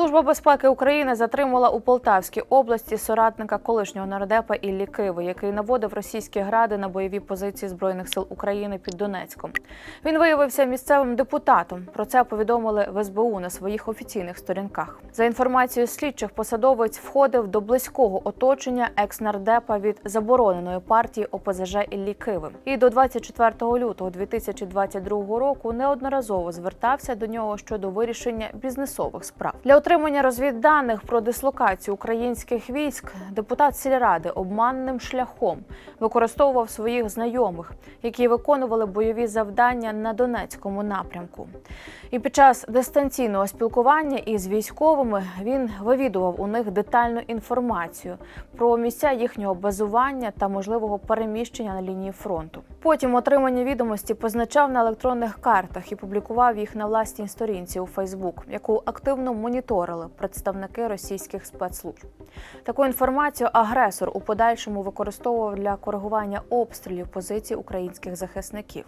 Служба безпеки України затримала у Полтавській області соратника колишнього нардепа Іллі Киви, який наводив російські гради на бойові позиції збройних сил України під Донецьком. Він виявився місцевим депутатом. Про це повідомили в СБУ на своїх офіційних сторінках. За інформацією слідчих, посадовець входив до близького оточення екс-нардепа від забороненої партії ОПЗЖ Іллі Киви. І до 24 лютого 2022 року неодноразово звертався до нього щодо вирішення бізнесових справ. Для отримання розвідданих про дислокацію українських військ депутат сільради обманним шляхом використовував своїх знайомих, які виконували бойові завдання на Донецькому напрямку. І під час дистанційного спілкування із військовими він вивідував у них детальну інформацію про місця їхнього базування та можливого переміщення на лінії фронту. Потім отримані відомості позначав на електронних картах і публікував їх на власній сторінці у Фейсбук, яку активно моніторили представники російських спецслужб. Таку інформацію агресор у подальшому використовував для коригування обстрілів позицій українських захисників,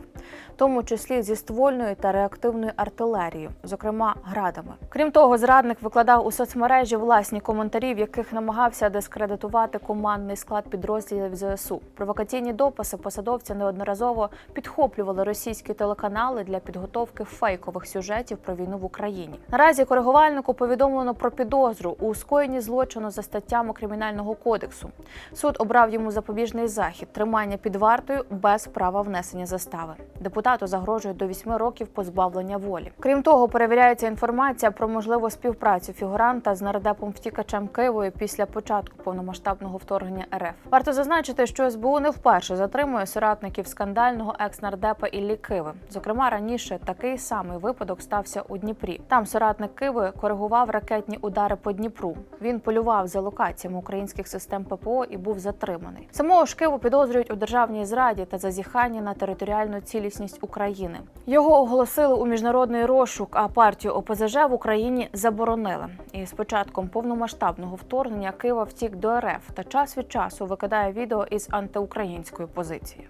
в тому числі зі ствольною та реактивною артилерією, зокрема градами. Крім того, зрадник викладав у соцмережі власні коментарі, в яких намагався дискредитувати командний склад підрозділів ЗСУ. Провокаційні дописи посадовця неодноразово підхоплювали російські телеканали для підготовки фейкових сюжетів про війну в Україні. Наразі коригувальнику повідомлено про підозру у скоєнні злочину за статтями кримінального кодексу. Суд обрав йому запобіжний захід тримання під вартою без права внесення застави. Депутату загрожує до 8 років позбавлення волі. Крім того, перевіряється інформація про можливу співпрацю фігуранта з нардепом втікачем Києвою після початку повномасштабного вторгнення РФ. Варто зазначити, що СБУ не вперше затримує соратників скандального екс-нардепа Іллі Киви. Зокрема, раніше такий самий випадок стався у Дніпрі. Там соратник Киви коригував ракетні удари по Дніпру. Він полював за локаціями українських систем ППО і був затриманий. Самого ж Киву підозрюють у державній зраді та зазіханні на територіальну цілісність України. Його оголосили у міжнародний розшук, а партію ОПЗЖ в Україні заборонили. І з початком повномасштабного вторгнення Кива втік до РФ та час від часу викидає відео із антиукраїнською позицією.